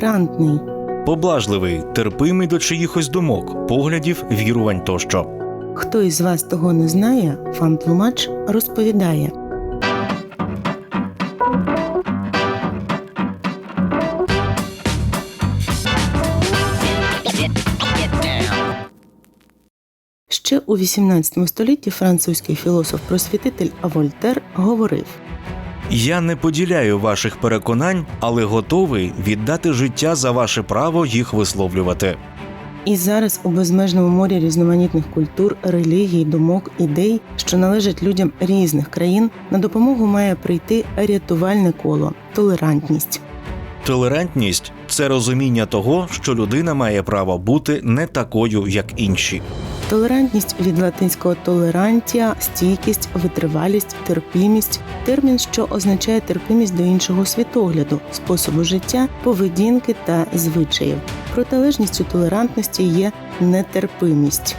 толерантний. поблажливий, терпимий до чиїхось думок, поглядів, вірувань тощо. Хто із вас того не знає, вам тлумач розповідає. Ще у XVIII столітті французький філософ-просвітитель Вольтер говорив: Я не поділяю ваших переконань, але готовий віддати життя за ваше право їх висловлювати. І зараз у безмежному морі різноманітних культур, релігій, думок, ідей, що належать людям різних країн, на допомогу має прийти рятувальне коло толерантність. Толерантність це розуміння того, що людина має право бути не такою, як інші. Толерантність від латинського толерантія, стійкість, витривалість, терпімість термін, що означає терпимість до іншого світогляду, способу життя, поведінки та звичаїв. Протилежністю толерантності є нетерпимість.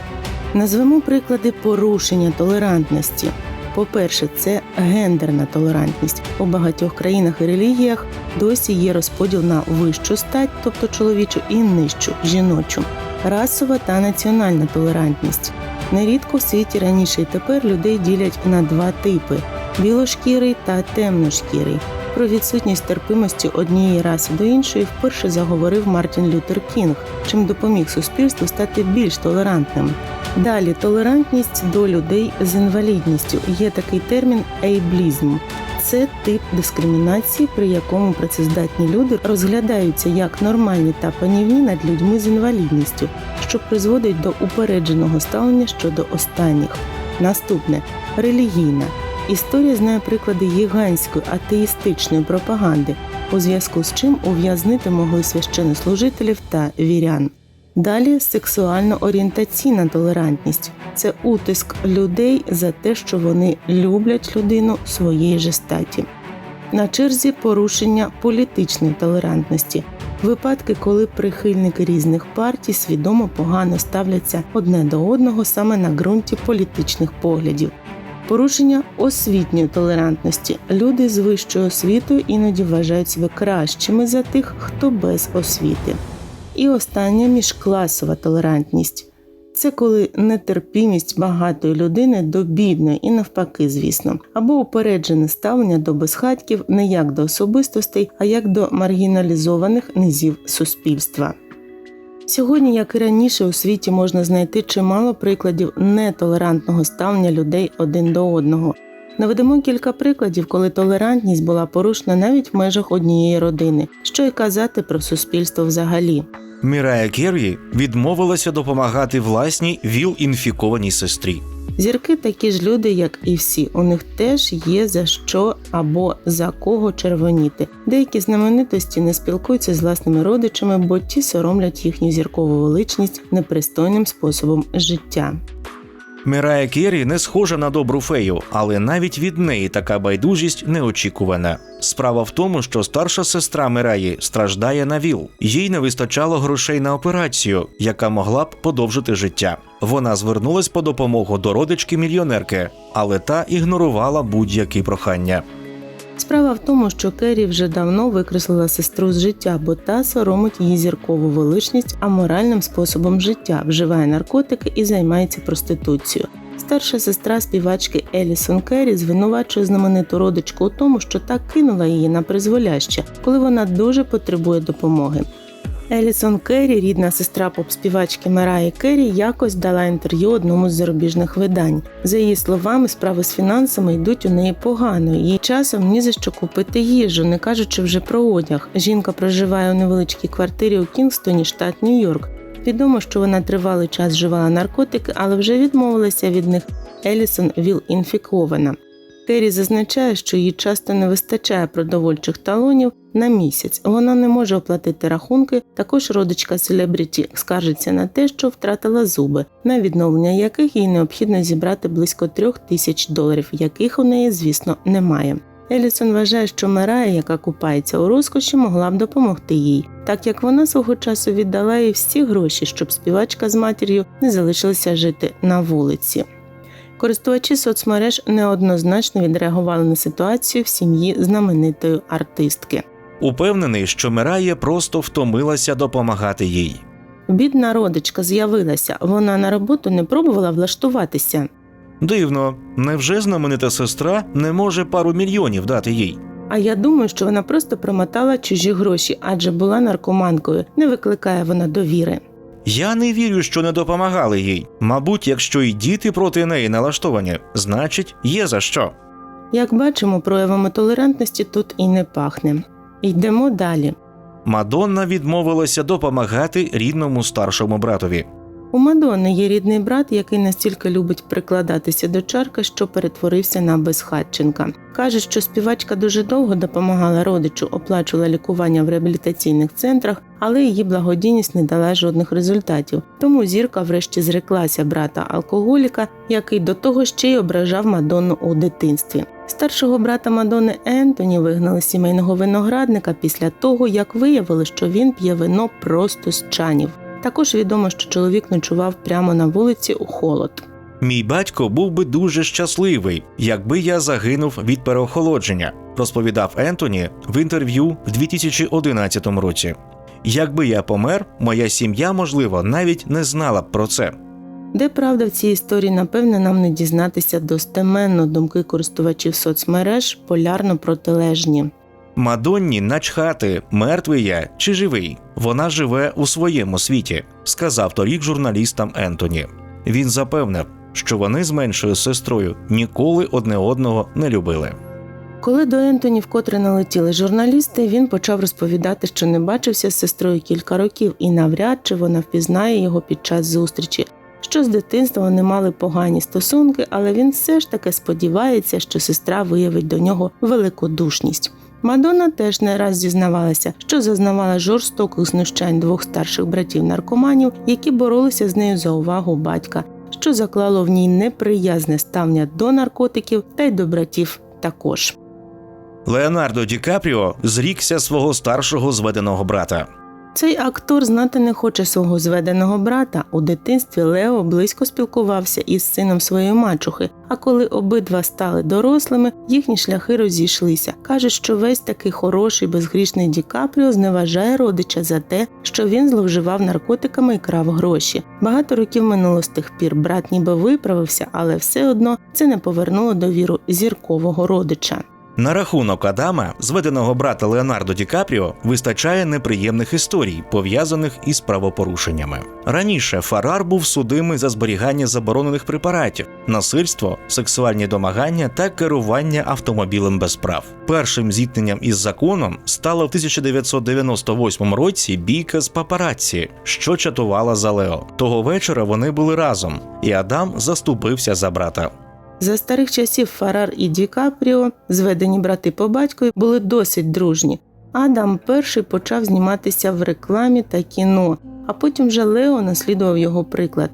Назвемо приклади порушення толерантності. По-перше, це гендерна толерантність. У багатьох країнах і релігіях досі є розподіл на вищу стать, тобто чоловічу, і нижчу жіночу расова та національна толерантність. Нерідко в світі раніше і тепер людей ділять на два типи білошкірий та темношкірий. Про відсутність терпимості однієї раси до іншої вперше заговорив Мартін Лютер Кінг, чим допоміг суспільству стати більш толерантним. Далі толерантність до людей з інвалідністю є такий термін ейблізм. Це тип дискримінації, при якому працездатні люди розглядаються як нормальні та панівні над людьми з інвалідністю, що призводить до упередженого ставлення щодо останніх. Наступне релігійна. Історія знає приклади гігантської атеїстичної пропаганди, у зв'язку з чим ув'язнити могли священнослужителів та вірян. Далі сексуально-орієнтаційна толерантність це утиск людей за те, що вони люблять людину своєї же статі. На черзі порушення політичної толерантності, випадки, коли прихильники різних партій свідомо погано ставляться одне до одного саме на ґрунті політичних поглядів. Порушення освітньої толерантності. Люди з вищою освітою іноді вважають себе кращими за тих, хто без освіти. І остання міжкласова толерантність. Це коли нетерпімість багатої людини до бідної і навпаки, звісно, або упереджене ставлення до безхатьків не як до особистостей, а як до маргіналізованих низів суспільства. Сьогодні, як і раніше, у світі можна знайти чимало прикладів нетолерантного ставлення людей один до одного. Наведемо кілька прикладів, коли толерантність була порушена навіть в межах однієї родини, що й казати про суспільство взагалі. Мірая Керрі відмовилася допомагати власній ВІЛ-інфікованій сестрі. Зірки такі ж люди, як і всі. У них теж є за що або за кого червоніти. Деякі знаменитості не спілкуються з власними родичами, бо ті соромлять їхню зіркову величність непристойним способом життя. Мірая Керрі не схожа на добру фею, але навіть від неї така байдужість неочікувана. Справа в тому, що старша сестра Мираї страждає на ВІЛ. Їй не вистачало грошей на операцію, яка могла б подовжити життя. Вона звернулась по допомогу до родички мільйонерки, але та ігнорувала будь-які прохання. Справа в тому, що Керрі вже давно викреслила сестру з життя, бо та соромить її зіркову величність аморальним способом життя, вживає наркотики і займається проституцією. Старша сестра співачки Елісон Керрі звинувачує знамениту родичку у тому, що та кинула її на призволяще, коли вона дуже потребує допомоги. Елісон Керрі, рідна сестра поп-співачки Мераї Керрі, якось дала інтерв'ю одному з зарубіжних видань. За її словами, справи з фінансами йдуть у неї погано. Їй часом ні за що купити їжу, не кажучи вже про одяг. Жінка проживає у невеличкій квартирі у Кінгстоні, штат Нью-Йорк. Відомо, що вона тривалий час вживала наркотики, але вже відмовилася від них. Елісон ВІЛ-інфікована. Керрі зазначає, що їй часто не вистачає продовольчих талонів на місяць. Вона не може оплатити рахунки. Також родичка селебріті скаржиться на те, що втратила зуби, на відновлення яких їй необхідно зібрати близько трьох тисяч доларів, яких у неї, звісно, немає. Елісон вважає, що Мерая, яка купається у розкоші, могла б допомогти їй, так як вона свого часу віддала їй всі гроші, щоб співачка з матір'ю не залишилася жити на вулиці. Користувачі соцмереж неоднозначно відреагували на ситуацію в сім'ї знаменитої артистки. Упевнений, що Мирає просто втомилася допомагати їй. Бідна родичка з'явилася, вона на роботу не пробувала влаштуватися. Дивно, невже знаменита сестра не може пару мільйонів дати їй? А я думаю, що вона просто промотала чужі гроші, адже була наркоманкою, не викликає вона довіри. Я не вірю, що не допомагали їй. Мабуть, якщо й діти проти неї налаштовані, значить, є за що. Як бачимо, проявами толерантності тут і не пахне. Йдемо далі. Мадонна відмовилася допомагати рідному старшому братові. У Мадонни є рідний брат, який настільки любить прикладатися до чарка, що перетворився на безхатченка. Каже, що співачка дуже довго допомагала родичу, оплачувала лікування в реабілітаційних центрах, але її благодійність не дала жодних результатів. Тому зірка врешті зреклася брата алкоголіка, який до того ще й ображав Мадонну у дитинстві. Старшого брата Мадонни Ентоні вигнали сімейного виноградника після того, як виявили, що він п'є вино просто з чанів. Також відомо, що чоловік ночував прямо на вулиці у холод. Мій батько був би дуже щасливий, якби я загинув від переохолодження, розповідав Ентоні в інтерв'ю в 2011 році. Якби я помер, моя сім'я, можливо, навіть не знала б про це. Де правда в цій історії, напевне, нам не дізнатися достеменно думки користувачів соцмереж полярно протилежні. Мадонні начхати, мертвий я чи живий. Вона живе у своєму світі, сказав торік журналістам Ентоні. Він запевнив, що вони з меншою сестрою ніколи одне одного не любили. Коли до Ентоні вкотре налетіли журналісти, він почав розповідати, що не бачився з сестрою кілька років, і навряд чи вона впізнає його під час зустрічі. Що з дитинства вони мали погані стосунки, але він все ж таки сподівається, що сестра виявить до нього великодушність. Мадонна теж не раз зізнавалася, що зазнавала жорстоких знущань двох старших братів-наркоманів, які боролися з нею за увагу батька, що заклало в ній неприязне ставлення до наркотиків та й до братів також. Леонардо Ді Капріо зрікся свого старшого зведеного брата. Цей актор знати не хоче свого зведеного брата. У дитинстві Лео близько спілкувався із сином своєї мачухи. А коли обидва стали дорослими, їхні шляхи розійшлися. Каже, що весь такий хороший, безгрішний Ді Капріо зневажає родича за те, що він зловживав наркотиками і крав гроші. Багато років минуло з тих пір. Брат ніби виправився, але все одно це не повернуло довіру зіркового родича. На рахунок Адама, зведеного брата Леонардо Ді Капріо, вистачає неприємних історій, пов'язаних із правопорушеннями. Раніше Фарар був судимий за зберігання заборонених препаратів, насильство, сексуальні домагання та керування автомобілем без прав. Першим зіткненням із законом стала в 1998 році бійка з папараці, що чатувала за Лео. Того вечора вони були разом, і Адам заступився за брата. За старих часів Фарар і Ді Капріо, зведені брати по батькові, були досить дружні. Адам перший почав зніматися в рекламі та кіно, а потім вже Лео наслідував його приклад.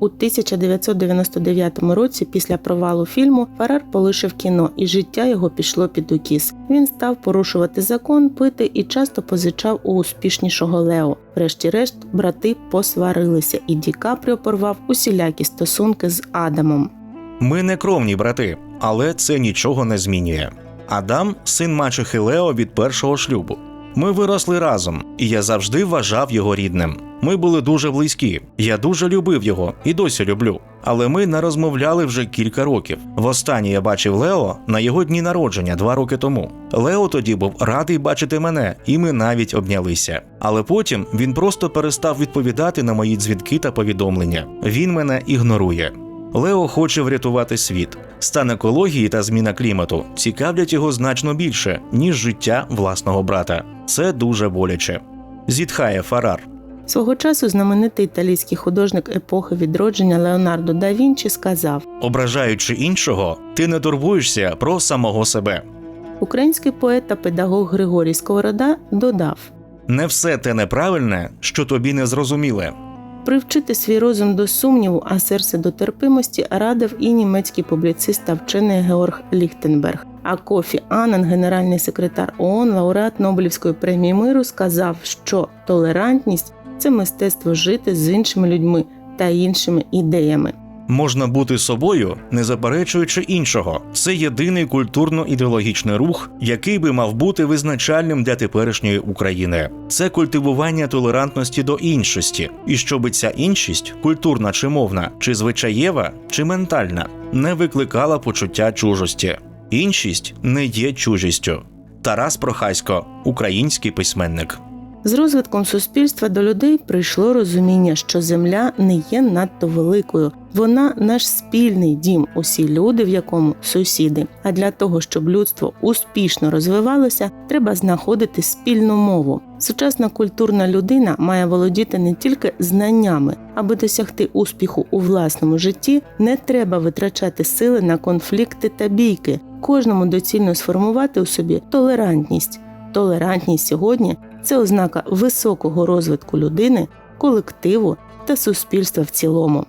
У 1999 році, після провалу фільму, Фарар полишив кіно, і життя його пішло під укіс. Він став порушувати закон, пити і часто позичав у успішнішого Лео. Врешті-решт, брати посварилися, і Ді Капріо порвав усілякі стосунки з Адамом. Ми не кровні брати, але це нічого не змінює. Адам син мачехи Лео від першого шлюбу. Ми виросли разом, і я завжди вважав його рідним. Ми були дуже близькі. Я дуже любив його і досі люблю. Але ми не розмовляли вже кілька років. Востаннє я бачив Лео на його дні народження два роки тому. Лео тоді був радий бачити мене, і ми навіть обнялися. Але потім він просто перестав відповідати на мої дзвінки та повідомлення. Він мене ігнорує. Лео хоче врятувати світ. Стан екології та зміна клімату цікавлять його значно більше, ніж життя власного брата. Це дуже боляче. Зітхає Фарар. Свого часу знаменитий італійський художник епохи відродження Леонардо да Вінчі сказав: Ображаючи іншого, ти не турбуєшся про самого себе. Український поет та педагог Григорій Сковорода додав: Не все те неправильне, що тобі не зрозуміле. Привчити свій розум до сумніву, а серце до терпимості радив і німецький публіцист та вчений Георг Ліхтенберг. А Кофі анан, генеральний секретар ООН, лауреат Нобелівської премії миру, сказав, що толерантність це мистецтво жити з іншими людьми та іншими ідеями. Можна бути собою, не заперечуючи іншого. Це єдиний культурно-ідеологічний рух, який би мав бути визначальним для теперішньої України. Це культивування толерантності до іншості, і щоби ця іншість, культурна чи мовна, чи звичаєва, чи ментальна, не викликала почуття чужості. Іншість не є чужістю. Тарас Прохасько, український письменник. З розвитком суспільства до людей прийшло розуміння, що земля не є надто великою. Вона наш спільний дім, усі люди, в якому сусіди. А для того, щоб людство успішно розвивалося, треба знаходити спільну мову. Сучасна культурна людина має володіти не тільки знаннями, аби досягти успіху у власному житті, не треба витрачати сили на конфлікти та бійки. Кожному доцільно сформувати у собі толерантність. Толерантність сьогодні це ознака високого розвитку людини, колективу та суспільства в цілому.